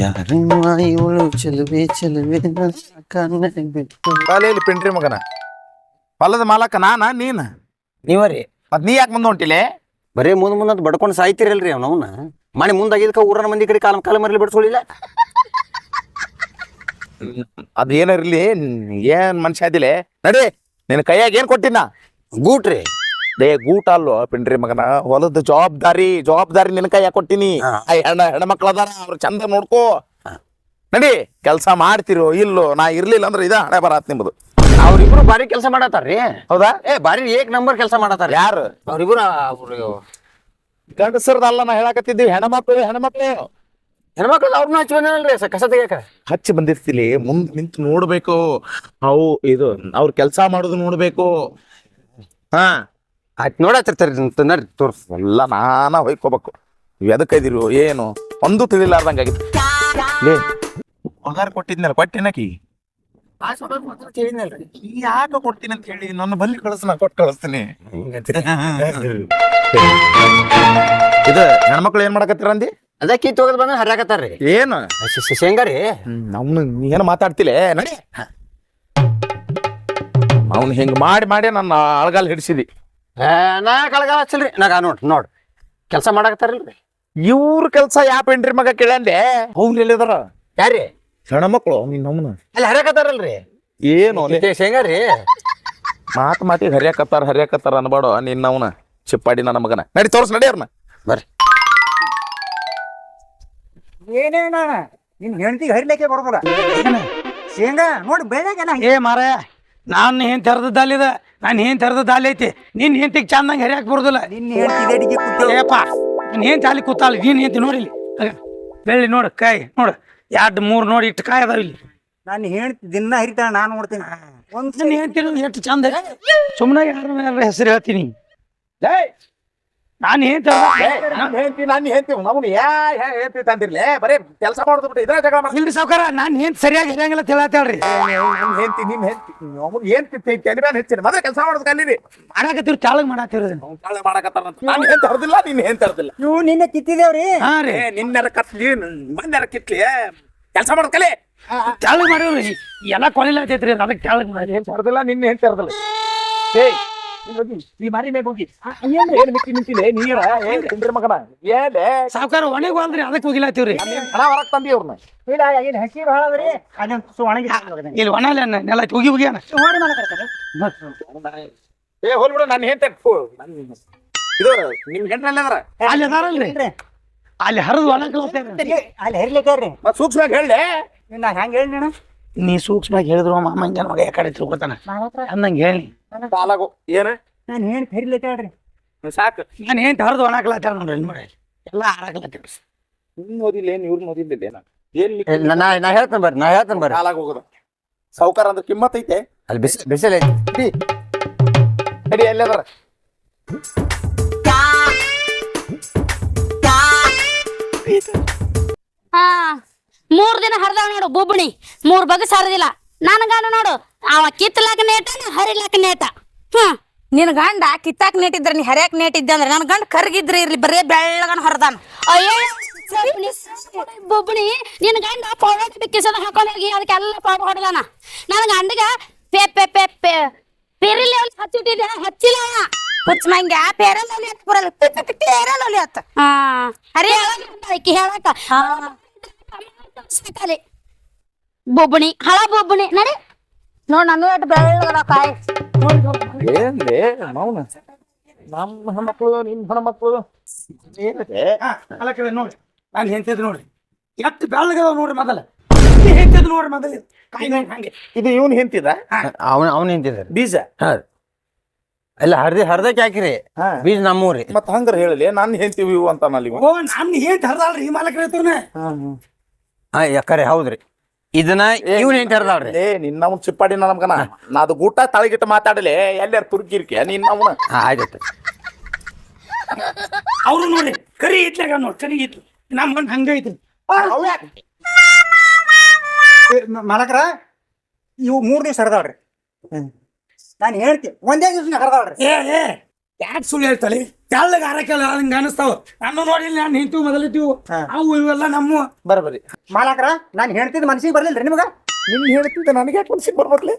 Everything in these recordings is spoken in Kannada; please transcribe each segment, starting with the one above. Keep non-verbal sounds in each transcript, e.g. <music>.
ಯಾರಮ್ಮ ಇವಳು ಚೆಲುವೆ ಚೆಲುವೆ ಪಿಂಡ್ರಿ ಮಗನ. ಹೊಲದ ಮಾಲಕ ನಾನ ನೀನ? ನೀವರಿ ಮತ್ ನೀ ಯಾಕೆ ಮುಂದೆ ಹೊಂಟಿಲೆ? ಬರೀ ಮುಂದ್ ಮುಂದ್ ಬಡ್ಕೊಂಡು ಸಾಯ್ತಿರಲ್ರಿ ಅವನವನ್ನ ಮನೆ ಮುಂದಾಗಿದ್ಕ ಊರನ ಮಂದಿ ಕಡೆ ಕಾಲ ಕಾಲ ಮರಲಿ ಬಿಡ್ಸೋಳಿಲ್ಲ ಅದು ಏನಿರ್ಲಿ ಏನ್ ಮನುಷ್ಯ ಅದಿಲೆ ನಡಿ ನಿನ್ನ ಕೈಯಾಗ ಏನ್ ಕೊಟ್ಟಿನ ಗೂಟ್ರಿ. ಲೇ ಗೂಟ ಅಲ್ಲೋ ಪಿಂಡ್ರಿ ಮಗನ. ಹೊಲದ ಜವಾಬ್ದಾರಿ ಜವಾಬ್ದಾರಿ ನಿನ್ ಕೈ ಕೊಟ್ಟಿನಿ. ಹಾ. ಆ ಹೆಣ್ಣ ಹೆಣ್ಮಕ್ಳು ಅದಾರ ಅವ್ರ ಚಂದ ನೋಡ್ಕೋ. ನಡಿ ಕೆಲಸ ಮಾಡ್ತಿರೋ ಇಲ್ಲೋ ನಾ ಇರ್ಲಿಲ್ಲ ಅಂದ್ರೆ ಇದ ಹಣೆ ಬರತ್ ನಿಮ್ದು. ಅವ್ರಿಬ್ರು ಬಾರಿ ಕೆಲಸ ಮಾಡತಾರ್ರಿ ಹೌದಾ? ಏ ಬಾರಿ ಏಕ್ ನಂಬರ್ ಕೆಲಸ ಮಾಡತಾರ ಯಾರು? ಅವ್ರಿಬ್ರು ಅವ್ರು ಗಂಡಸರ್ದಲ್ಲ ನಾ ಹೇಳಕತ್ತಿದ್ದೀವಿ ಹೆಣ್ಮಕ್ಳು ಹೆಣ್ಮಕ್ಳು. ಹೆಣ್ಮಕ್ಳು ಅವ್ರನ್ನ ಹಚ್ಚಿ ಬಂದನಲ್ರಿ ಸ- ಕಸ ತೆಗಿಯಕ. ಹಚ್ಚಿ ಬಂದಿರ್ತಿಲಿ ಮುಂದ್ ನಿಂತು ನೋಡ್ಬೇಕು. ಅವು ಇದು ಅವ್ರ ಕೆಲಸ ಮಾಡೋದು ನೋಡ್ಬೇಕು. ಹಾ. ಆಯ್ತು ನೋಡತಿರ್ತಾರೆ ನಡ್ರಿ ತೋರ್ಸ್. ಎಲ್ಲ ನಾನ ಹೊಯ್ಕೋಬೇಕು. ನೀವು ಎದಕ್ಕೈದಿರು ಏನು? ಒಂದು ತಿಳಿಲಾರ್ದಂಗಾಗಿತ್ತು. ಲೇ. ಪಗಾರ ಕೊಟ್ಟಿದ್ನಲ್ಲ ಕೊಟ್ಟಿನಕಿ ಯಾಕೆ ಕೊಡ್ತೀನಿ ಅಂತ ಹೇಳಿ ನನ್ನ ಬಲ್ಲಿ ಕಳಿಸ್ ನಾ ಕೊಟ್ಟು ಕಳಿಸ್ತೀನಿ. ಇದು ಹೆಣ್ಮಕ್ಳು ಏನ್ ಮಾಡಕತ್ತೀರ ಅಂದಿ? ಅದಕ್ಕೆ ತೋಗದ್ ಬಂದ ಹರ್ಯಾಕತ್ತಾರ್ರಿ. ಏನು? ಶ್- ಶ್- ಶೇಂಗಾ ಏನು ಮಾತಾಡ್ತಿಲ್ಲ ನಡಿ. ಅವ್ನು ಹಿಂಗ್ ಮಾಡಿ ಮಾಡಿ ನನ್ನ ಅಳಗಾಲ್ ಹಿಡಿಸಿದಿ. ಏ, ನಾ ಕಳಗ ಹಚ್ಚಲ್ರಿ? ನಾಗ ನೋಡ್ ನೋಡ್. ಕೆಲಸ ಮಾಡಕತ್ತಾರಲ್ರಿ? ಇವ್ರ ಕೆಲ್ಸ ಯಾ ಪೆಂಡ್ರಿ ಮಗ ಕೇಳಂದೆ? ಅವ್ನು ಎಲ್ಲಿದಾರ? ಯಾರಿ ಹೆಣ್ಮಕ್ಳು ನಿನ್ನ ಅವನ ಅಲ್ಲಿ ಹರ್ಯಾಕತ್ತಾರಲ್ರಿ? ಏನು ಹೆಂಗಾರಿ ಶೇಂಗಾ ರೀ? ಮಾತು ಮಾತಿಗೆ ಹರಿಯಾಕತ್ತಾರ ಹರಿಯಾಕತ್ತಾರ ಅನ್ಬೇಡ ನಿನ್ನ ಅವನ ಚಿಪ್ಪಾಡಿ ನನ್ನ ಮಗನ. ನಡಿ ತೋರ್ಸ್ ನಡಿ ಅವ್ರನ್ನ ಬರ್ರಿ. ಏನೇನ ನಿನ್ ಹೆಂಡತಿಗೆ ಹರಿಲಿಕ್ಕೆ ಬರೋದಿಲ್ಲ. ಏನ? ಶೇಂಗಾ ನೋಡಿ ಬೆಳೆಗೆಲ್ಲ ಏ ಮಾರ ನಾನು ಏನು ತೆರೆದ ದಾಲಿದ ನಾನು ಏನು ತೆರೆದ ದಾಲಿ ಐತಿ. ನಿನ್ನ ಹೆಂಡತಿಗೆ ಚಂದಂಗೆ ಹರಿಯಾಕ್ ಬರುದಿಲ್ಲ. ನಿನ್ನ ಹೆಂಡತಿ ಅಡಿಗೆ ಕೂತು ನಿನ್ನ ನಾನು ಏನ್ ಚಾಲಿ ಕೂತಾಳ ನೀನ್ ಹೆಂಡತಿ ನೋಡಿಲಿ ಬೆಳ್ಳಿ ನೋಡು ಕಾಯಿ ನೋಡು. ಎರಡು ಮೂರು ನೋಡಿ ಇಟ್ಟು ಕಾಯಿ ಅದಾವ ಇಲ್ಲಿ. ನಾನು ಹೆಂಡತಿ ದಿನ ಹರಿತಾಳೆ ನಾನು ನೋಡ್ತೀನಿ. ಒಂದ್ ಹೆಂಡತಿ ಹೆಂತಿ ಎಷ್ಟು ಚಂದ ಸುಮ್ಮನೆ ಯಾರ ಹೆಸರು ಹೇಳ್ತೀನಿ. ನಾನು ನಮ್ ಹೆಂಡತಿ ನಾನು ಹೆಂಡತಿ. ಅವನು ಯಾ ಹೆಂಡತಿ ತಂದಿರ್ಲಿ ಬರೇ ಕೆಲಸ ಮಾಡೋದು ಬಿಟ್ಟು ಇದ್ರ ಜಗಳ ಇಲ್ರಿ ಸಾವ್ಕಾರ ನಾನು ಏನ್ ಸರಿಯಾಗಿ ಹಿರಿಯಂಗಿಲ್ಲ ತಿಳತ್ತೇಳ್ರಿ ನನ್ನ ಹೆಂಡತಿ ನಿಮ್ ಹೆಂಡತಿ. ಅವನು ಏನ್ ತೆಲಿ ಮೇಲೆ ಹೆಚ್ಚಿನ. ಮೊದಲ ಕೆಲಸ ಮಾಡೋದು ಕಲೀರಿ ಮಾಡಾಕತ್ತಿರ್ ಚಾಳಗ್ ಮಾಡಾತಿರೋದು ಅವ್ನು ಮಾಡಾಕತ್ತಾರ ಮಾಡಕತ್ತಾರ ನಾನು ಹೆಂತ ತರದಿಲ್ಲ ನೀನ್ ಹೆಂತ ಹೊರದಿಲ್ಲ ಇವು ನಿನ್ನ ಕಿತ್ತಿದೇವ್ರಿ? ಹಾ ರೀ. ನಿನ್ನೆರ ಕತ್ಲಿ ಮೊನ್ನೆರ ಕಿತ್ಲಿ ಕೆಲಸ ಮಾಡೋದು ಕಲಿ ಚಾಳಗ್ ಮಾಡಿವ್ರಿ. ಎಲ್ಲ ಕೊಲಿಲ್ಲ ಅದಕ್ಕೆ ಚಾಳಗ್ ಮಾಡಿ. ಏನ್ ತರದಿಲ್ಲ ನಿನ್ನ ಏನ್ ತರದಿಲ್ಲ ಏಯ್ ಹೋಗಿ, ಈ ಮಾರಿ ಮ್ಯಾಗ ಹೋಗಿ. ಏನ್ ಮಿಕ್ಕಿ ನಿಂತಿಲ್ಲ ನೀರ ಏನ್ ತಿಂದ್ರಿ ಮಗನ. ಏನೇ ಸಾವ್ಕಾರ ಒಣಗ್ ಹೋಲ್ರಿ ಅದಕ್ಕೆ ಹೋಗಿಲಾತೀವ್ರಿ ಹಣ ಹೊರಗ್ ತಂದಿ ಅವ್ರನ್ನ ಇಲ್ಲ ಏನ್ ಹಸಿ ಅದ್ರಿ ಅದನ್ನ ಒಣಗಿ ಇಲ್ಲಿ ಒಣಲೆ ನೆಲ ಹೋಗಿ ಮಾಡಕತ್ತಾರ ಏ ಹೋಲ್ ಬಿಡು ನಾನು ಇದು ನಿಮ್ ಗಂಟ್ರಲ್ಲಿ ಅದ್ರ? ಅಲ್ಲಿ ಅದಾರಲ್ರಿ. ಅಲ್ಲಿ ಹರಿದು ಒಣ ಅಲ್ಲಿ ಹರಿಲಿಕ್ಕಾರ್ರಿ ಮತ್ ಸೂಕ್ಷ್ಮ ಹೇಳಿ ನಾ ಹೆಂಗ್ ಹೇಳಿ ನೀ ಸೂಕ್ಷ್ಮವಾಗಿ ಹೇಳಿದ್ರು ಮಾಮ ಹಿಂಗ ಮಗ ಯಾಕಡೆ ತಿಳ್ಕೊತಾನ? ಅಂದಂಗೆ ಹೇಳಿ. ಕಾಲಾಗು ಏನ? ನಾನು ಹೆಂಡತಿ ಹರಿಲಿಕ್ಕಾಳ್ರಿ ಸಾಕು. ನಾನು ಏನ್ ತರದು ಒಣಾಕ್ಲತ್ತಾರ ನೋಡ್ರಿ ನೋಡಿ ಎಲ್ಲ ಹಾರಾಕ್ಲತ್ತೀವಿ ನಿನ್ ಓದಿಲ್ಲ ಏನ್ ಇವ್ರನ್ನ ಓದಿಲ್ಲ ಏನ? ಏನ್ ನಾ ನಾ ಹೇಳ್ತೇನೆ ಬರ್ರಿ ನಾ ಹೇಳ್ತೇನೆ ಬರ್ರಿ. ಕಾಲಾಗ ಹೋಗೋದು. ಸಾವುಕಾರ ಅಂದ್ರೆ ಕಿಮ್ಮತ್ ಐತೆ. ಅಲ್ಲಿ ಬಿಸಿ ಬಿಸಿಲು. ಐತಿ ನಡಿ ಎಲ್ಲದರ ಹಾ. ಮೂರ್ ದಿನ ಹರಿದಾವ ನೋಡು ಬುಬ್ಬಣಿ. ಮೂರ್ ಬಗಸ್ ಹರಿದಿಲ್ಲ. ನನ್ ಗಂಡ ನೋಡು ಅವ ಕಿತ್ತಲಾಕ ನೇಟ ನಾ ಹರಿಲಾಕ ನೇಟ. ಹ್ಮ್ ನಿನ್ ಗಂಡ ಕಿತ್ತಾಕ ನೇಟಿದ್ರ ನೀ ಹರಿಯಾಕ ನೇಟಿದ್ದೆ ಅಂದ್ರೆ ನನ್ ಗಂಡ ಕರ್ಗಿದ್ರೆ ಇರ್ಲಿ ಬರೇ ಬೆಳ್ಳಗನ ಹರಿದಾನ. ಅಯ್ಯೋ ಬೊಬ್ಬಣಿ. ನಿನ್ ಗಂಡ ಪೌಡರ್ ಕಿಸದ ಹಾಕೊಂಡ್ ಹೋಗಿ ಅದಕ್ಕೆಲ್ಲ ಪೌಡರ್ ಹೊಡೆದಾನ. ನನ್ ಗಂಡಗ ಪೆ ಪೆ ಪೆ ಪೆ ಪೆರಿಲಿ ಹಚ್ಚಿಟ್ಟಿದ್ದೆ ಹಚ್ಚಿಲ್ಲ. ಹುಚ್ಚ ಮಂಗ್ಯ ಪೇರಲ್ ಒಲಿ ಹತ್ ಬರಲ್ಲ ಪೇರಲ್ ಒಲಿ ಹತ್ ಹಾ. ಆಕಿ ಹೇಳಕ ಸಾಕಲಿ ಬೊಬ್ಬಣಿ ಹಳ ಬೊಬ್ಬಣಿ ನಡಿ. ನೋಡ್ ನಾನು ಎಟ್ ಬೆಳ್ಳಗದ ಕಾಯಿ ಮೌನ. ನಮ್ಮ ಹೆಣ್ಮಕ್ಳು ನಿಮ್ ಹೆಣ್ಮಕ್ಳು. ಏನಿದೆ? ನೋಡ್ರಿ ನಾನು ಹೆಂತಿದ್ ನೋಡ್ರಿ ಎಷ್ಟು ಬೆಳ್ಳಗದ ನೋಡ್ರಿ ಮೊದಲ. ಹೆಂತಿದ್ ನೋಡ್ರಿ ಮೊದಲ. ಕಾಯಿ ನೋಡಿ ಹಂಗೆ. ಇದು ಇವನ್ ಹೆಂತಿದ ಅವನ ಅವ್ನ ಹೆಂತಿದ ಬೀಜ? ಎಲ್ಲ ಹರ್ದಿ ಹರ್ದಕ್ಕೆ ಹಾಕಿರಿ. ಹಾ. ಬೀಜ ನಮ್ಮೂರಿ. ಮತ್ತ ಹಂಗಾರ ಹೇಳಲಿ ನಾನು ಹೆಂತಿವಿ ಇವು ಅಂತ ನಲ್ಲಿ ಓ ನಾನು ಹೆಂತ ಹರ್ದಾಳ್ರಿ ಈ ಮಾಲಕ್ ಹೇಳ್ತಾರ ಹಾ ಯಾಕರೆ ಹೌದ್ರಿ. ಇದನ್ನ ಇವ್ನ ಹರ್ದಾಳ್ರಿ. ಏ ನಿನ್ನವನ್ ಚಿಪ್ಪಾಡಿ ನಮ್ಗನ. ನಾ ಅದು ಗೂಟ ತಳಗಿಟ್ಟು ಮಾತಾಡಲಿ ಎಲ್ಲಾರ ತುರ್ಕಿರ್ಕೆ ನಿನ್ನವನ ಹಾ ಆಯ್ತು ಅವ್ರು ನೋಡ್ರಿ ಕರಿ ಇತ್ಲಾಗ ನೋಡಿ ಕರಿ ಇತ್ತು ನಮ್ಮ ಗಂಡ ಹಂಗ ಐತ್ರಿ ಮಾಲಕರ ಇವು ಮೂರ್ ದಿವ್ಸ ಹರಿದಾಳ್ರಿ. ನಾನು ಹೇಳ್ತಿ ಒಂದೇ ದಿವ್ಸ ಹರಿದಾಳ್ರಿ. ಏ ಏ ಯಾಕೆ ಸುಳ್ಳು ಹೇಳ್ತಾಳೆ? ತೆಳ್ಳಗ ಆರಕ್ಕೆಲ್ಲ ಹಂಗ ಅನಿಸ್ತಾವ ನಾನು ನೋಡಿಲ್ಲ ನಾನು ನಿಂತು ಮೊದಲಿಟ್ಟಿವು. ಅವು ಇವೆಲ್ಲ ನಮ್ಮ ಬರಬರಿ ಮಾಲಾಕರ ನಾನು ಹೇಳ್ತಿದ್ ಮನ್ಸಿಗೆ ಬರ್ಲಿಲ್ಲ ನಿಮ್ಗ? ನಿನ್ ಹೇಳ್ತಿದ್ದ ನನಗೆ ಯಾಕೆ ಮನ್ಸಿಗೆ ಬರ್ಬೇಕ್ಲೆ?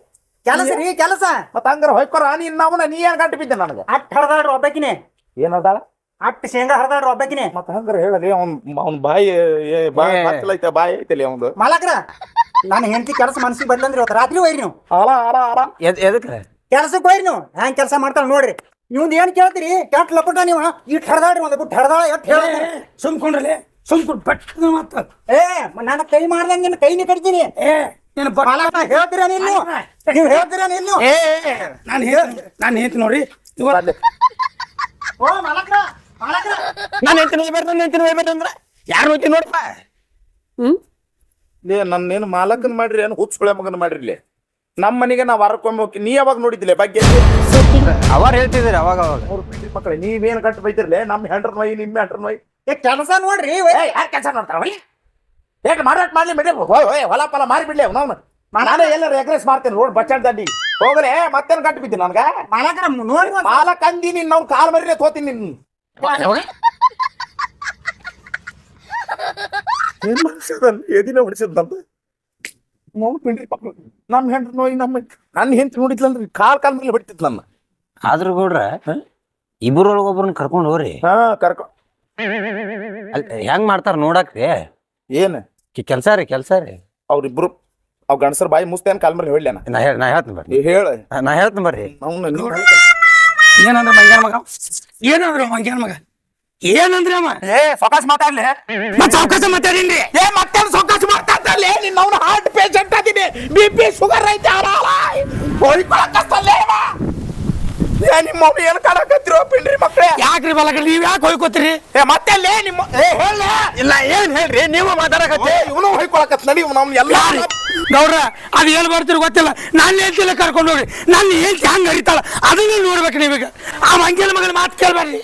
ಕೆಲಸ ರೀ ಕೆಲಸ. ಮತ್ತ ಹಂಗಾರ ಹೊಯ್ಕೊರ ನೀನ್ ನಾವು ನೀ ಏನ್ ಗಂಟು ಬಿದ್ದೆ ನನಗೆ? ಅಟ್ ಹಡ್ದಾಡ್ರಿ ಒಬ್ಬಕಿನೇ. ಏನದಾಳ ಅಟ್ ಶೇಂಗಾ ಹಡ್ದಾಡ್ರಿ ಒಬ್ಬಕಿನೇ. ಮತ್ತ ಹಂಗಾರ ಹೇಳಲಿ ಅವ್ನ್ ಅವ್ನ್ ಬಾಯಿ ಏ, ಬಾಯಿ ಐತೆ ಬಾಯಿ ಐತಲಿ ಅವ್ನು ಮಾಲಾಕರ ನಾನು ಹೆಂಡತಿ ಕೆಲಸ ಮನ್ಸಿಗೆ ಬರ್ಲಂದ್ರಿ ಇವತ್ತು ರಾತ್ರಿ ಹೋಯ್ರಿ ನೀವು. ಅಲ ಅಲ ಅಲ ಎದ್ ಎದಕ್ಕೆ ಕೆಲಸಕ್ಕೆ ಹೋಯ್ರಿ ನೀವು. ಹ್ಯಾಂಗ ಕೆಲಸ ಮಾಡ್ತಾಳ ನೋಡ್ರಿ. ಇವ್ದು ಏನ್ ಕೇಳ್ತೀರಿ? ಕೆಟ್ಟ ಲಪಟ ನೀವ? ಇಟ್ ಹಡ್ದಾಡ್ರಿ ಒಂದ್ ಬಿಟ್ಟು ಹಡ್ದಾಳ ಎಟ್ ಹೇಳ್ತೀರಿ ಸುಮ್ಕೊಂಡ್ರಲೆ? ಸುಮ್ಕೊಂಡು ಪಟ್ಟ ಮಾತ ಏ ನನ್ನ ಕೈ ಮಾಡ್ದಂಗ ನಿನ್ನ ಕೈನಿ ಕಟ್ತೀನಿ. ಏ ನೀನು? ಬಟ್ ಹೇಳ್ತೀರ ನೀವು ನೀವು ಹೇಳ್ತೀರ ನೀವು ಏ ನಾನು ಹೇಳ್ತೀನಿ ನಾನು ಹೇಳ್ತೀನಿ ನೋಡಿ. ಓ ಮಾಲಕ್ರ ಮಾಲಕ್ರ ನಾನು ಹೇಳ್ತೀನಿ ನೋಯ್ಬೇಡ್ರಿ ನನ್ನ ಹೇಳ್ತೀನಿ ನೋಯ್ಬೇಡ್ರಿ ಅಂದ್ರೆ ಯಾರು ಹೋಗ್ತೀನಿ ನೋಡಪ್ಪ? ಹ್ಮ್ ಲೇ ನನ್ನೇನು ಮಾಲಕನ್ ಮಾಡ್ರಿ ಏನು ಹುಚ್ಚುಳೆ ಮಗನ್ ಮಾಡ್ರಿ ಇಲ್ಲಿ ನಮ್ಮ ಮನೆಗೆ ನಾವ್ ವಾರಕ್ಕೊಮ್ಮೆ ಹೋಗಿ ನೀ ಯಾವಾಗ ನೋಡಿದ್ಲೆ ಬಗ್ಗೆ? ಅವಾರ ಹೇಳ್ತಿದ್ರಿ ಅವಾಗ ಅವಾಗ. ಅವ್ರ ಬಿಟ್ಟಿ ಮಕ್ಕಳೇ ನೀವೇನ್ ಕಟ್ ಬೈತಿರ್ಲೆ ನಮ್ಮ ಹೆಂಡ್ರ ನೋಯಿ ನಿಮ್ಮ ಹೆಂಡ್ರ ನೋಯ್ ಏ ಕೆಲಸ ನೋಡ್ರಿ ಯಾರು ಕೆಲಸ ಮಾಡ್ತಾರ ಹೇಗೆ ಮಾರಾಟ ಮಾಡ್ಲಿ ಬಿಡಿ ಹೋಯ್ ಹೊಲ ಪಲ ಮಾರಿ ಬಿಡ್ಲಿ ಅವ್ನು ನಾನೇ ಎಲ್ಲ ಎಗ್ರೆಸ್ ಮಾಡ್ತೇನೆ ರೋಡ್ ಬಸ್ ಸ್ಟ್ಯಾಂಡ್ ದಂಡಿ ಹೋಗಲೇ ಮತ್ತೇನ್ ಕಟ್ ಬಿದ್ದಿ ನನ್ಗ? ಮಾಲಕ್ರ ನೋಡಿ ಪಾಲ ಮಾಲಕ್ ಅಂದಿ ನಿನ್ ಅವ್ನ ಕಾಲ್ ಮರಿನೇ ತೋತೀನಿ ನಿನ್ನ. ಏನ್ ಮಾಡ್ಸದಲ್ಲ ಎದಿನ ಹೊಡಿಸಿದ್ನಂತ ನೋವು ಪಿಂಡ್ರಿ ಪಕ್ಕ ನಮ್ಮ ಹೆಂಡ್ರು ನೋಯಿ ನಮ್ಮ ನನ್ನ ಹೆಂಡ್ತಿ ನೋಡಿದ್ಲಂದ್ರಿ ಕಾಲ್ ಕಾಲ್ ಮೇಲೆ ಬಿಡ್ತಿತ್ತು ನನ್ನ. ಆದ್ರೂ ಗೌಡ್ರ ಇಬ್ಬರೊಳಗೆ ಒಬ್ರನ್ನ ಕರ್ಕೊಂಡು ಹೋಗ್ರಿ. ಹಾ ಕರ್ಕೊ. ಹೆಂಗ್ ಮಾಡ್ತಾರ ನೋಡಾಕ್ರಿ. ಏನ್? ಕೆಲಸ ರೀ ಕೆಲಸ ರೀ. ಅವ್ರಿಬ್ರು ಅವ್ ಗಂಡಸರ್ ಬಾಯಿ ಮುಸ್ತೇನ್ ಕಾಲ್ ಮೇಲೆ ಹೇಳ ನಾ ಹೇಳ್ ನಾ ಹೇಳ್ತೀನಿ ಬರ್ರಿ. ಹೇಳ. ನಾ ಹೇಳ್ತೀನಿ ಬರ್ರಿ. ಏನಂದ್ರೆ ಮಂಗ್ಯಾನ ಮಗ? ಏನಂದ್ರೆ ಮಂಗ್ಯಾನ ಮಗ? ಏನಂದ್ರೆ ಅಮ್ಮ ಏ ಫೋಕಸ್ ಮಾತಾಡ್ಲಿ. ಮತ್ತೆ ಅವಕಾಶ ಮಾತಾಡೀನ್ರಿ. ಏ ಮತ್ತೆ ಸೊಕಾಸು ಮಾತಾಡ್ತಲ್ಲೇ ನಿನ್ನ ಅವನ ಹಾರ್ಟ್ ಪೇಷಂಟ್ ಅದೀನಿ ಬಿ ಪಿ ಶುಗರ್ ಐತೆ ನಿಮ್ಮ ಏನು ಕಾಣಕತ್ತಿರೋ ಪಿಂಡ್ರಿ ಮಕ್ಕಳೇ ಯಾಕ್ರಿ ಬಲಕ ನೀವ್ ಯಾಕೆ ಹೋಯ್ಕೋತೀರಿ ಏ ಮತ್ತೆಲ್ಲೇ ನಿಮ್ಮ ಏ ಹೇಳ. ಇಲ್ಲ ಏನ್ ಹೇಳ್ರಿ? ನೀವು ಮಾತಾಡಕತ್ತೆ. ಇವನು ಹೊಯ್ಕೊಳಕತ್ ನಡಿ ನಮ್ ಎಲ್ಲ ಗೌಡ್ರ ಅದು ಎಲ್ಲಿ ಬರ್ತೀರಿ ಗೊತ್ತಿಲ್ಲ. ನಾನು ಹೇಳ್ತಿಲ್ಲ ಕರ್ಕೊಂಡು ಹೋಗ್ರಿ. ನನ್ನ ಹೇಳ್ತಿ ಹಂಗೆ ಹರಿತಾಳ ಅದನ್ನ ನೋಡ್ಬೇಕು ನೀವೀಗ. ಆ ಮಂಗ್ಯನ ಮಗನ ಮಾತು ಕೇಳ್ಬಾರ್ರಿ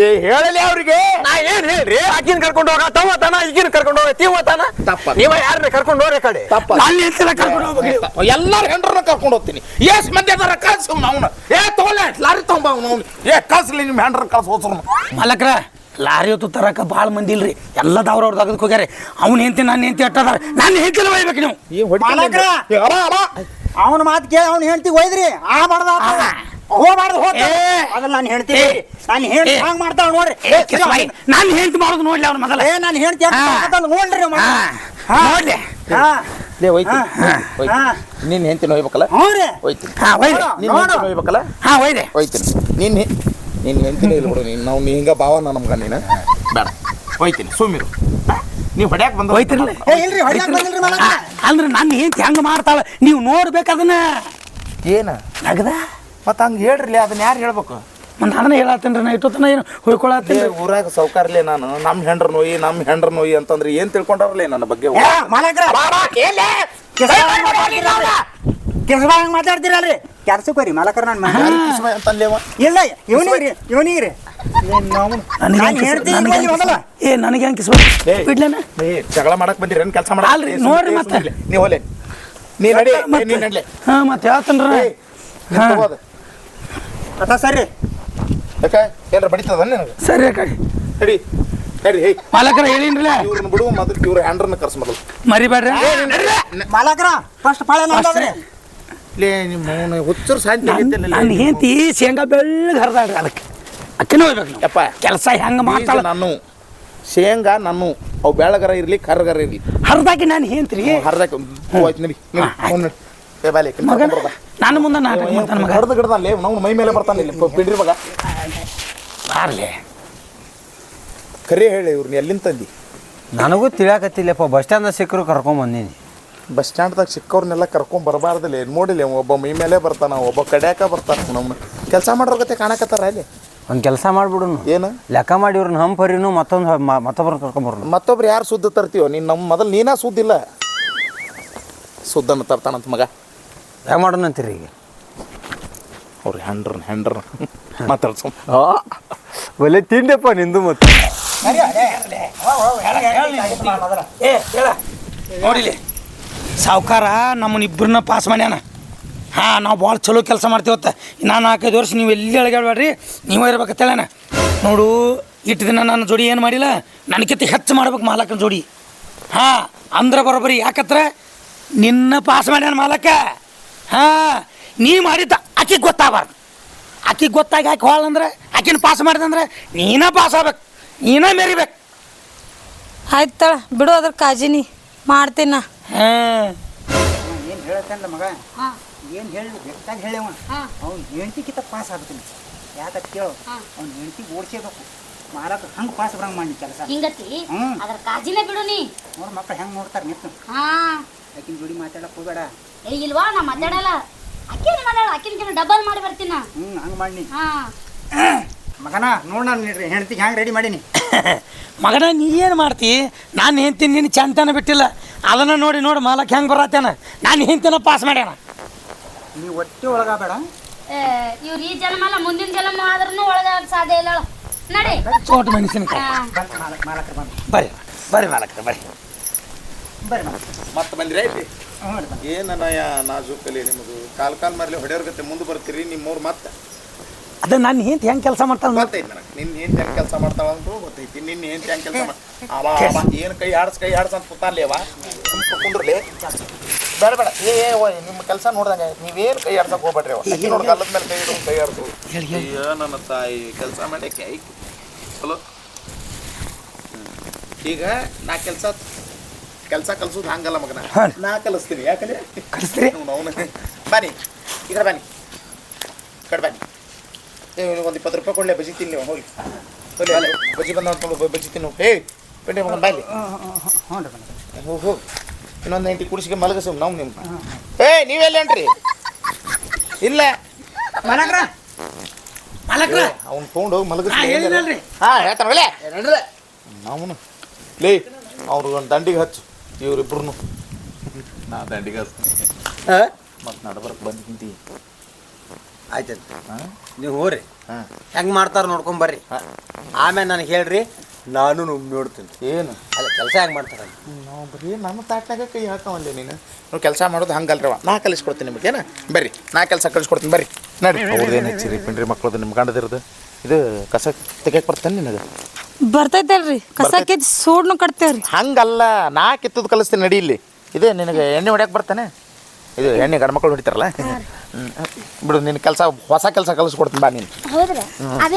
ಏ ಹೇಳಲಿ ಅವ್ರಿಗೆ. ನಾ ಏನ್ ಹೇಳ್ರಿ? ಆಕಿನ ಕರ್ಕೊಂಡು ಹೋಗ ತಾನ ಈಗಿನ ಕರ್ಕೊಂಡು ಹೋಗ ತೀವ ತಾನ ತಪ್ಪ. ನೀವ ಯಾರನ್ನ ಕರ್ಕೊಂಡು ಹೋಗ್ರಿ ಕಡೆ. ತಪ್ಪ ಅಲ್ಲಿ ಹೇಳ್ತಿಲ್ಲ ಕರ್ಕೊಂಡು ಹೋಗ್ಬೇಕು? ಎಲ್ಲಾರು ಹೆಂಡ್ರನ್ನ ಕರ್ಕೊಂಡು ಹೋಗ್ತೀನಿ. ಎಸ್ ಮಂದಿ ಅದರ ಕಳ್ಸು ಅವನು ಏ ತೋಲೆ ಲಾರಿ ತಗೊಂಬ ಅವ್ನು ಏ ಕಳ್ಸಲಿ ನಿಮ್ಮ ಹೆಂಡ್ರ ಕಳ್ಸ ಹೋದ್ರು. ಮಲಕ್ರ ಲಾರಿ ಹೊತ್ತು ತರಕ ಭಾಳ ಮಂದಿ ಇಲ್ರಿ. ಎಲ್ಲ ಅವ್ರ ತೆಗೆದು ಹೋಗ್ಯಾರ. ಅವ್ನ ಹೆಂತಿ ನನ್ನ ಹೆಂತಿ ಅಟ್ಟದಾರ ನನ್ನ ಹೆಂತಿಲ್ಲ ಒಯ್ಬೇಕು ನೀವು. ಅವ್ನ ಮಾತು ಕೇಳಿ ಅವ್ನ ಹೆಂಡತಿ ಒಯ್ದ್ರಿ. ಆ ಮಾಡ್ದ. ಅದನ್ನ ನಾನು ಹೇಳ್ತೀನಿ ನಾನು ಹೆಂಡತಿ ಹಂಗ್ ಮಾಡ್ತಾಳ ನೋಡ್ರಿ. ನಾನು ಹೆಂತಿ ಮಾಡೋದು ನೋಡ್ಲಿ ಅವ್ನ ಮೊದಲ. ಏ ನಾನು ಹೆಂಡತಿ ನೋಡ್ರಿ. ನೋಡ್ಲಿ. ಹಾ. ಲೇ ಹೋಯ್ತು. ಹಾ. ನಿನ್ನ ಹೆಂಡತಿ ನೋಯ್ಬೇಕಲ್ಲ ಹ್ಞೂ ರೀ. ಹೋಯ್ತೀನಿ ಹಾ ಒಯ್ದೆ ನಿನ್ನ ಹೆಂಡತಿ ನೋಯ್ಬೇಕಲ್ಲ ಹಾ ಒಯ್ದೆ ಹೋಯ್ತೀನಿ ನಿನ್ನ ನಿನ್ನ ಹೆಂಡತಿನೇ ಇಲ್ಲ ಬಿಡು ನೀನು. ನಾವು ನೀ ಹಿಂಗ ಭಾವ ನಮ್ಗ ನೀನು. ಬೇಡ. ಹೋಯ್ತೀನಿ. ಸುಮಿರು ನೀವು ಹೊಡ್ಯಾಕ್ ಬಂದ ಹೋಯ್ತಿರ್ಲಿ ಏ ಇಲ್ರಿ ಹೊಡ್ಯಾಕ್ ಬಂದಿಲ್ರಿ. ಅಂದ್ರೆ ನನ್ನ ಹೆಂತಿ ಹೆಂಗ ಮಾಡ್ತಾಳ. ನೀವು ನೋಡ್ಬೇಕು ಅದನ್ನ. ಏನ? ನಗದ? ಮತ್ತ ಹಂಗ ಹೇಳ್ರಿ ಅದನ್ನ ಯಾರು ಹೇಳ್ಬೇಕು? ನಾನು ಹೇಳತ್ತೀನಿ ಹೇಳತ್ತೇನ್ರಿ ನಾ ಇಟ್ಟೋತನ ಏನು ಹೊಯ್ಕೊಳತ್ತೀನಿ ಏ, ಊರಾಗ ಸೌಕಾರ್ಲೆ ನಾನು ನಮ್ಮ ಹೆಂಡ್ರ ನೋಯಿ ನಮ್ಮ ಹೆಂಡ್ರ ನೋಯಿ ಅಂತಂದ್ರೆ ಏನ್ ತಿಳ್ಕೊಂಡವ್ರಲ್ಲ ನನ್ನ ಬಗ್ಗೆ? ಏ, ಮಾತಾಡ್ತೀರಲ್ರಿ? ಕೆಲ್ಸಕ್ಕೆ ಹೋರಿ ಮಾಲಕರ ನಾನು ಅಂತಲ್ಲೇವ ಇಲ್ಲ ಇವನಿಗ್ರಿ ಇವನಿಗ್ರಿ ನಾನು ಹೇಳ್ತೀನಿ ಇಲ್ಲಿ ಮೊದಲ. ಏ ನನಗೆ ಹೆಂಗೆ ಕಿಸ್ಬೇಕು ಏಯ್. ಬಿಡ್ಲೇನ ಏ ಜಗಳ ಮಾಡಕ್ ಬಂದಿರ ಕೆಲಸ ಮಾಡ ಅಲ್ರಿ, ನೋಡ್ರಿ ಮತ್ತೆ. ನೀ ಹೋಲೆ ನೀ ನಡಿ ಏ, ನೀ ನಡ್ಲೆ. ಹಾ ಮತ್ತೆ ಹೇಳ್ತೀನಿ ರೀ ಹಾ. ಅತ್ತ ಸರಿ. ಯಾಕ? ಏನ್ರ ಬಡಿತದ ನಿನಗೆ? ಸರಿ ಕಡೆ ನಡಿ ನಡಿ ಹೇ ಮಾಲಕರ ಹೇಳಿನ್ರಲ್ಲ? ಇವ್ರನ್ನ ಬಿಡು ಮೊದಲು ಇವ್ರ ಹ್ಯಾಂಡ್ರನ್ನ ಕರ್ಸ್ ಮೊದಲು. ಮರಿಬೇಡ್ರಿ. ಮಾಲಕರ ಫಸ್ಟ್ ಪಾಳೆ ನಂದದ್ರಿ ಲೇ ನಿಮ್ಮ ಅವ್ನ ಹುಚ್ಚರು ಲೇ. ನನ್ನ ಹೆಂಡತಿ ಶೇಂಗಾ ಬೆಳ್ಳಗೆ ಹರಿದಾಡ್ರಿ ಅದಕ್ಕೆ. ಅಕ್ಕಿನ ಹೋಗ್ಬೇಕು ಯಪ್ಪ. ಕೆಲಸ ಹೆಂಗೆ ಮಾಡ್ತಾಳ? ನಾನು ಶೇಂಗಾ ನಾನು ಅವು ಬೆಳಗರ ಇರ್ಲಿ ಕರ್ಗರ ಇರ್ಲಿ. ಹರಿದಾಕಿ ನಾನು ಹೆಂತ್ರಿ ಹರ್ದಕ್ಕೆ ಹೋಯ್ತು ನಡಿ ನಡಿ. ಬಾಲಿ ಮಗನ ನನ್ನ ಮುಂದೆ ನಾಟಕ ಮಾಡ್ತಾನೆ ಮಗ. ಹರ್ದು ಗಿಡದಲ್ಲಿ ನಾವು ಮೈ ಮೇಲೆ ಬರ್ತಾನೆ ಇಲ್ಲಿ ಬಿಡ್ರಿ ಪಿಂಡ್ರಿ ಮಗ. ಬಾರ್ಲಿ. ಕರೆ ಹೇಳಿ ಇವ್ರನ್ನ ಎಲ್ಲಿಂದ ತಂದಿ? ನನಗೂ ತಿಳಿಯಾಕತ್ತಿಲ್ಲಪ್ಪ ಬಸ್ ಸ್ಟ್ಯಾಂಡ್ ಸಿಕ್ಕರು ಕರ್ಕೊಂಡ್ ಬಂದೀನಿ. ಬಸ್ ಸ್ಟ್ಯಾಂಡ್ದಾಗ ಸಿಕ್ಕವ್ರನ್ನೆಲ್ಲ ಕರ್ಕೊಂಡ್ ಬರಬಾರ್ದಿಲ್ಲ ನೋಡಿಲ್ಲ ಇವ ಒಬ್ಬ ಮೈ ಮೇಲೆ ಬರ್ತಾನ ಒಬ್ಬ ಕಡ್ಯಾಕ ಬರ್ತಾನ ನಮ್ಮನ್ನ ಕೆಲಸ ಮಾಡೋರ್ ಗತೆ ಕಾಣಕತ್ತಾರ ಅಲ್ಲಿ? ಒಂದು ಕೆಲಸ ಮಾಡಿಬಿಡು ಏನು? ಲೆಕ್ಕ ಮಾಡಿ ಇವ್ರನ್ನ ಹಂಪ್ ಹರಿನು ಮತ್ತೊಂದು ಮತ್ತೊಬ್ಬರನ್ನ ಕರ್ಕೊಂಬರೋಣ ಮತ್ತೊಬ್ರು ಯಾರು ಸುದ್ದ ತರ್ತೀವೋ ನೀನು ನಮ್ಮ ಮೊದಲು ನೀನಾ ಸುದ್ದಿಲ್ಲ. ಸುದ್ದನ್ನು ತರ್ತಾನಂತ ಮಗ. ಹೆಂಗೆ ಮಾಡೋಣ ಅಂತೀರಿ ಈಗ? ಅವ್ರು ಹ್ಯಾಂಡ್ರನ್ ಹ್ಯಾಂಡ್ರನ್ <laughs> ಮಾತಾಡ್ಸೋ ಒಲೆ ತಿಂಡೆಪ್ಪ ನಿಂದು ಮತ್ತೆ. ನೋಡಿಲಿ. ಸಾವುಕಾರ ನಮ್ಮನ್ನ ಇಬ್ಬರನ್ನ ಪಾಸ್ ಮಾಡ್ಯಾನ. ಹಾಂ ನಾವು ಭಾಳ ಚಲೋ ಕೆಲಸ ಮಾಡ್ತೀವತ್ತ ನಾನು ನಾಲ್ಕೈದು ವರ್ಷ ನೀವು ಎಲ್ಲಿ ಅಳಗಾಡ್ಬೇಡ್ರಿ ನೀವೇ ಇರ್ಬೇಕತ್ತೇಳಣ ನೋಡು ಇಟ್ಟು ದಿನ ನನ್ನ ಜೋಡಿ ಏನು ಮಾಡಿಲ್ಲ? ನನಗಿಂತ ಹೆಚ್ಚು ಮಾಡ್ಬೇಕು ಮಾಲಕನ ಜೋಡಿ. ಹಾಂ ಅಂದ್ರೆ ಬರೋಬ್ಬರಿ ಯಾಕತ್ರ? ನಿನ್ನ ಪಾಸ್ ಮಾಡ್ಯಾನ ಮಾಲಕ. ಹಾಂ ನೀ ಮಾಡಿದ್ದ ಆಕಿಗೆ ಗೊತ್ತಾಗಬಾರ್ದು. ಆಕಿಗೆ ಗೊತ್ತಾಗಿ ಹಾಕಿ ಹೋಳ ಅಂದ್ರೆ ಆಕಿನ ಪಾಸ್ ಮಾಡಿದಂದ್ರೆ ನೀನ ಪಾಸ್ ಆಗ್ಬೇಕು ನೀನ ಮೆರಿಬೇಕು. ಆಯ್ತು ಬಿಡು ಅದ್ರ ಕಾಜಿನಿ ಮಾಡ್ತೀನಿ ನಾ. ಹಾಂ. ಏನು ಹೇಳತ್ತಲ್ಲ ಮಗ? ಏನು ಹೇಳಿ ಬೆಟ್ಟಾಗಿ ಹೇಳ್ಯವ ಅವ್ನು ಹೆಂಡತಿಗಿಂತ ಪಾಸ್ ಆಗ್ತೀನಿ ಯಾಕಂತ ಕೇಳು? ಅವ್ನ ಹೆಂಡತಿ ಓಡಿಸೇಬೇಕು. ಮಾಲಕ ಹಂಗೆ ಪಾಸ್ ಬರಂಗ್ ಮಾಡಿ ಕೆಲಸ. ಹಿಂಗತಿ? ಹ್ಮ್. ಅದ್ರ ಕಾಜಿನೇ ಬಿಡು ನೀ. ನೋಡ್ ಮಕ್ಳು ಹೆಂಗೆ ನೋಡ್ತಾರೆ ನಿಂತು ಹಾ. ಆಕಿನ ಜೋಡಿ ಮಾತಾಡಕ್ ಹೋಗ್ಬೇಡ. ಏ ಇಲ್ವಾ ನಾ ಮಾತಾಡಲ್ಲ. ಅಕ್ಕಿನ ಮಾತಾಡ? ಅಕ್ಕಿನ ಡಬಲ್ ಮಾಡಿ ಬರ್ತೀನ. ಹ್ಮ್ ಹಂಗೆ ಮಾಡಿ ಹಾ. ಮಗನ ನೋಡ್ ನಾನು ನೀಡ್ರಿ ಹೆಂಡ್ತಿಗೆ ಹ್ಯಾಂಗ ರೆಡಿ ಮಾಡೀನಿ? <coughs> ಮಗನ ನೀ ಏನು ಮಾಡ್ತಿ? ನಾನು ಹೆಂಡ್ತೀನಿ ನಿನ್ನ ಚಂತನ ಬಿಟ್ಟಿಲ್ಲ. ಅದನ್ನು ನೋಡಿ ನೋಡಿ ಮಾಲಕ್ ಹೆಂಗೆ ಬರತ್ತೇನ. ನಾನು ಹೆಂಡ್ತಿನ ಪಾಸ್ ಮಾಡ್ಯಾನ. ನೀವು ಒಟ್ಟೆ ಒಳಗಾಗಬೇಡ. ಇವ್ರ ಈ ಜನ್ಮ ಅಲ್ಲ ಮುಂದಿನ ಜನ್ಮ ಆದ್ರೂ ಒಳಗಾಗ ಸಾಧ್ಯ ಇಲ್ಲ ನಡಿ. ಚೋಟ್ ಮೆಣಸಿನಕಾಯಿ. ಬರಿ ಬರ್ರಿ ಬರ್ರಿ ಮಾಲಕ್ರ ಬರ್ರಿ. ಬರ್ರಿ ಮತ್ತೆ ಬಂದ್ರಿ? ಏನನಯ್ಯ ನಾಜೂಕಲಿ ನಿಮ್ಮದು? ಕಾಲ್ ಕಾಲ್ ಮರಲಿ ಹೊಡೆಯೋರ್ಗತ್ತೆ ಮುಂದೆ ಬರ್ತೀರಿ ನಿಮ್ಮವ್ರು ಮತ್ತೆ? ಅದ ನಾನು ಹೆಂಡ್ತಿ ಹೆಂಗೆ ಕೆಲಸ ಮಾಡ್ತಾಳೆ ಗೊತ್ತೈತಿ ನನಗೆ. ನಿನ್ನ ಹೆಂಡ್ತಿ ಹೆಂಗೆ ಕೆಲಸ ಮಾಡ್ತಾವ ಅಂತ ಗೊತ್ತೈತಿ. ನಿನ್ನ ಹೆಂತ ಹೆಂಗೆ ಕೆಲಸ ಮಾಡ ಏನು ಕೈ ಆಡ್ಸ್ ಕೈ ಆಡ್ಸ್ ಅಂತ ಕೂತಾರ್ಲಿ ಅವ? ಸುಮ್ಕ ಕುಂದ್ರಲಿ ಬೇಡ ಬೇಡ. ಏ ನಿಮ್ಮ ಕೆಲಸ ನೋಡ್ದಂಗೆ ನೀವೇನು ಕೈ ಆಡ್ಸಕ್ ಹೋಗ್ಬೇಡ್ರಿ ಅವ? ನೋಡಿ ಕಲ್ಲದ ಮೇಲೆ ಕೈ ಇಡು ಕೈ ಆಡ್ಸು. ಅಯ್ಯೋ ನನ್ನ ತಾಯಿ ಕೆಲಸ ಮಾಡಕ್ಕೆ ಐಕ್ ಚಲೋ. ಈಗ ನಾ ಕೆಲಸ ಕೆಲಸ ಕಲಿಸೋದು ಹಂಗಲ್ಲ ಮಗನ. ನಾ ಕಲಿಸ್ತೀನಿ ಯಾಕಂದ್ರೆ? ಕಲಿಸ್ತೀರಿ? ಅವನು. ಬನ್ನಿ ಈ ಬನ್ನಿ. ಕಡೆ ಬನ್ನಿ. ಏ ಒಂದು ಇಪ್ಪತ್ತು ರೂಪಾಯಿ ಕೊಡಲೇ ಬಜಿ ತಿನ್ನಿ ನೀವು ಹೋಗಿ. ಅಲ್ಲ ಬಜಿ ಬಂದ ಅಂತ ಬಜಿ ತಿನ್ನು. ಏ ಪೇಟೆ ಮಗನ ಬಾಯ್ಲಿ ಹ್ಞೂ ರೀ ಹೋಗಿ ಹೋಗಿ ಇನ್ನೊಂದು ನೈಂಟಿ ಕುಡಿಸಿಗೆ ಮಲಗಿಸ್ ನಾವು ನಿಮ್ಮ ಏ ನೀವೆಲ್ಲ ಏನ್ರಿ ಇಲ್ಲ. ಮಲಕ್ರ ಮಾಲಕ್ರ ಅವ್ನು ತೊಗೊಂಡು ಹೋಗಿ ಮಲಗಿಸ್ ಹಾ, ಹೇಳಿನಲ್ರಿ. ಹಾಂ ಲೇ ಅವ್ರಿಗೆ ಒಂದು ದಂಡಿಗೆ ಹಚ್ಚು. ಇವ್ರಿಬ್ರು ನಾ ದಂಡಿಗೆ ಹಚ್ಚು ಮತ್ತೆ ನಡ್ಬರ್ಕ್ ಬಂದು ನಿಂತಿ. ಆಯ್ತು ನೀವು ಹೋರಿ ಹಾಂ. ಹೆಂಗ್ ಮಾಡ್ತಾರ ನೋಡ್ಕೊಂಬರ್ರಿ ಆಮೇಲೆ ನನಗೆ ಹೇಳ್ರಿ ನಾನು ನೋಡ್ತೀನಿ. ಏನು? ಅಲ್ಲ ಕೆಲಸ ಹೆಂಗೆ ಮಾಡ್ತಾರ? ನಾವು ಬರೀ ನಮ್ಮ ತಾಟ್ನಾಗ ಕೈ ಹಾಕವಲ್ಲ ನೀನು. ನೀವು ಕೆಲಸ ಮಾಡೋದು ಹಂಗಲ್ರವ ನಾ ಕಲಿಸ್ಕೊಡ್ತೀನಿ ನಿಮಗೆ ಏನ? ಬರ್ರಿ ನಾ ಕೆಲಸ ಕಲಿಸ್ಕೊಡ್ತೀನಿ ಬರ್ರಿ. ನಡಿ. ಅವ್ರದ್ದೇನು ಹೆಚ್ಚಿರಿ ಪಿಂಡ್ರಿ ಮಕ್ಳದ್ದು ನಿಮ್ಮ ಗಂಡದಿರೋದು? ಇದು ಕಸ ತೆಗಿಯಕ್ಕೆ ಬರ್ತಾನೆ ನಿನಗೆ? ಬರ್ತೈತಲ್ರಿ. ಕಸ ಕಿತ್ ಸೂಡ್ನು ಕಟ್ತೇವ್ರಿ. ಹಂಗಲ್ಲ ನಾ ಕಿತ್ತದ್ದು ಕಲಿಸ್ತೀನಿ ನಡಿ ಇಲ್ಲಿ. ಇದೆ ನಿನಗೆ ಎಣ್ಣೆ ಹೊಡ್ಯಕ್ಕೆ ಬರ್ತಾನೆ? ಇದು ಎಣ್ಣೆ ಗಂಡ ಮಕ್ಕಳು ಹೊಡಿತಾರಲ್ಲ? ಬಿಡು ನಿನ್ನ ಕೆಲಸ ಹೊಸ ಕೆಲಸ ಕಲಿಸ್ಕೊಡ್ತೀನಿ ಬಾ ನೀನು. ಹೌದ್ರ?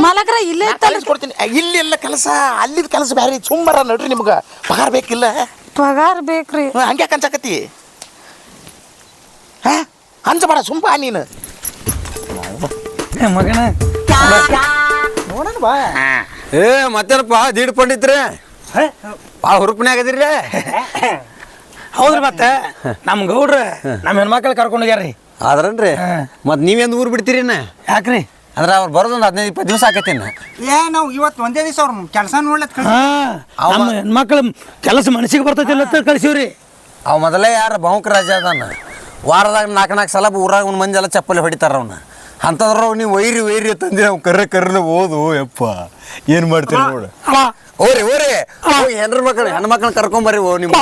ಮಾಲಕ್ರ ಇಲ್ಲೇ ಕಲಿಸ್ಕೊಡ್ತೀನಿ ಇಲ್ಲಿ ಎಲ್ಲ ಕೆಲಸ ಅಲ್ಲಿ ಕೆಲಸ ಬೇರೆ ಸುಮ್ಮರ ನೋಡ್ರಿ ನಿಮ್ಗೆ. ಪಗಾರ ಬೇಕಿಲ್ಲ? ಪಗಾರ ಬೇಕ್ರಿ. ಹಂಗ್ಯಾಕ ಹಂಗೆ ಕಂಚಾಕತಿ ಹಾ? ಹಂಚಬೇಡ ಸುಂಬ ನೀನು. ಮಗನ. ನೋಡೋಣ ಬಾ. ಏ ಮತ್ತೇನಪ್ಪ ದೀಡ್ ಪಂಡಿತ್ರಿ ಭಾಳ ಹುರುಪನೇ ಅದಿರ್ರಿ ಹೌದ್ರಿ ಮತ್ತೆ ನಮ್ ಗೌಡ್ರ ನಮ್ಮ ಹೆಣ್ಮಕ್ಳು ಕರ್ಕೊಂಡು ಹೋಗ್ಯಾರ್ರಿ ಆದ್ರನ್ರಿ? ಮತ್ ನೀವೆಂದ್ ಊರ್ ಬಿಡ್ತೀರಿ ಯಾಕ್ರಿ? ಅಂದ್ರೆ ಅವ್ರು ಬರೋದೊಂದು ಹದಿನೈದು ಇಪ್ಪತ್ತು ದಿವಸ ಆಕೈತಿನ ಏ ನಾವು ಇವತ್ತು ಒಂದೇ ದಿವಸ ಅವ್ರ ಕೆಲಸ ನೋಡ್ಲತ್ ಹೆಣ್ಮಕ್ಳು ಕೆಲಸ ಮನಸ್ಸಿಗೆ ಬರ್ತೈತಿಲ್ಲ ಅಂತ ಕಳ್ಸೀವ್ರಿ. ಅವ ಮೊದಲೇ ಯಾರ ಬಹುಂಕ ರಾಜ ಅದಾನ? ವಾರದಾಗ ನಾಲ್ಕು ನಾಲ್ಕು ಸಲ ಊರಾಗ ಒಂದು ಮಂದಿ ಎಲ್ಲ ಚಪ್ಪಲಿ ಹೊಡಿತಾರ ಅವನ್ನ ಅಂಥದ್ರ ನೀವು ವೈರಿ ವೈರಿ ತಂದಿ ನಾವು ಕರ್ರೆ ಕರ್ರೆ ಓದು ಯಪ್ಪ. ಏನು ಮಾಡ್ತೀರಿ ನೋಡು. ಅಲ್ಲ. ಓರಿ ಓರಿ ಹೋಗಿ ಹೆಣ್ರ ಮಕ್ಕಳು ಹೆಣ್ಣು ಮಕ್ಕಳನ್ನ ಕರ್ಕೊಂಬರ್ರಿ ಓ ನಿಮ್ಮ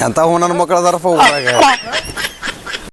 ಎಂಥ ನನ್ನ ಮಕ್ಕಳು ಅದಾರಪ್ಪ ಊರಾಗ?